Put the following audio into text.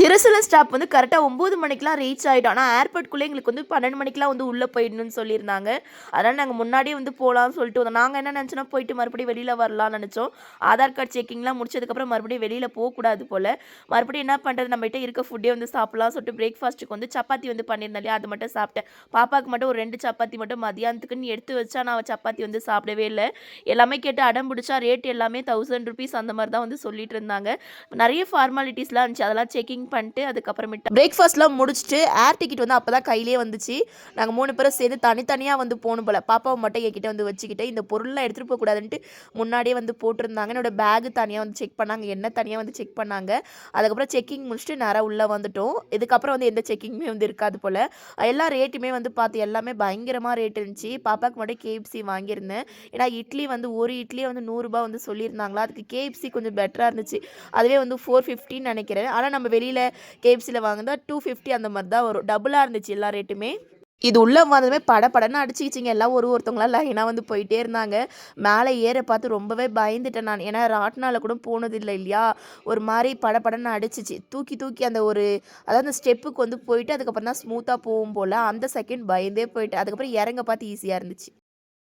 திருசூலம் stop வந்து கரெக்டாக ஒம்பது மணிக்கெலாம் ரீச் ஆகிட்டோம் ஆனால் ஏர்போர்ட்குள்ளே எங்களுக்கு வந்து பன்னெண்டு மணிக்கெலாம் வந்து உள்ளே போயிடணும்னு சொல்லியிருந்தாங்க. அதனால் நாங்கள் முன்னாடியே வந்து போகலாம்னு சொல்லிட்டு வந்தோம். நாங்கள் என்ன நினச்சோன்னா போயிட்டு மறுபடியும் வெளியில் வரலாம்னு நினச்சோம். ஆதார் கார்டு செக்கிங்லாம் முடிச்சதுக்கப்புறம் மறுபடியும் வெளியில் போகக்கூடாது போல். மறுபடியும் என்ன பண்ணுறது நம்மகிட்ட இருக்க ஃபுட்டே வந்து சாப்பிட்லாம் சொல்லிட்டு பிரேக்ஃபாஸ்ட்டுக்கு வந்து சப்பாத்தி வந்து பண்ணியிருந்தேன் இல்லையா? அது மட்டும் சாப்பிட்டேன். பாப்பாவுக்கு மட்டும் ஒரு ரெண்டு சப்பாத்தி மட்டும் மதியானத்துக்குன்னு எடுத்து வச்சா நான் சப்பாத்தி வந்து சாப்பிடவே இல்லை. எல்லாமே கேட்டு அடம் பிடிச்சா ரேட் எல்லாமே தௌசண்ட் ருபீஸ் அந்த மாதிரி தான் வந்து சொல்லிட்டு இருந்தாங்க. நிறைய ஃபார்மாலிட்டிஸ்லாம் இருந்துச்சு. அதெல்லாம் செக்கிங் பண்ணிட்டு அதுக்கப்புறமேட்டு பிரேக்ஃபாஸ்ட்லாம் முடிச்சுட்டு ஏர் டிக்கெட் வந்து அப்போ தான் கையிலே வந்துச்சு. நாங்கள் மூணு பேரும் சேர்ந்து தனித்தனியாக வந்து போகணும் போல். பாப்பாவை மட்டும் என்கிட்ட வந்து வச்சுக்கிட்டு இந்த பொருள்லாம் எடுத்துகிட்டு போகக்கூடாதுன்ட்டு முன்னாடியே வந்து போட்டிருந்தாங்க. என்னோட பேகு தனியாக வந்து செக் பண்ணாங்க. என்ன தனியாக வந்து செக் பண்ணாங்க. அதுக்கப்புறம் செக்கிங் முடிச்சுட்டு நேராக உள்ளே வந்துட்டோம். இதுக்கப்புறம் வந்து எந்த செக்கிங்குமே வந்து இருக்காது போல். எல்லா ரேட்டுமே வந்து பார்த்து எல்லாமே பயங்கரமாக ரேட் இருந்துச்சு. பாப்பாவுக்கு மட்டும் கேஎஃப்சி வாங்கியிருந்தேன். ஏன்னா இட்லி வந்து ஒரு இட்லியை வந்து நூறுரூபா வந்து சொல்லியிருந்தாங்களா? அதுக்கு கேஎஃப்சி கொஞ்சம் பெட்டராக இருந்துச்சு. அதுவே வந்து ஃபோர் ஃபிஃப்டின்னு நினைக்கிறேன். ஆனால் நம்ம வெளியில் கேஎஃப்சியில் வாங்கினா டூ ஃபிஃப்டி அந்த மாதிரி தான் வரும் டபுளாக இருந்துச்சு எல்லா ரேட்டுமே இது உள்ளே வந்ததுமே பட படன்னு அடிச்சுக்கிச்சிங்க. எல்லாம் ஒரு ஒருத்தவங்களாம் லைனாக வந்து போயிட்டே இருந்தாங்க. மேலே ஏற பார்த்து ரொம்பவே பயந்துட்டேன் நான். ஏன்னா ராட்னால கூட போனதில்லை இல்லையா? ஒரு மாதிரி படபடன்னு அடிச்சிச்சு. தூக்கி தூக்கி அந்த ஒரு அதாவது அந்த ஸ்டெப்புக்கு வந்து போயிட்டு அதுக்கப்புறம் தான் ஸ்மூத்தாக போகும் போல் அந்த செகண்ட் பயந்தே போயிட்டு அதுக்கப்புறம் இறங்க பார்த்து ஈஸியாக இருந்துச்சு.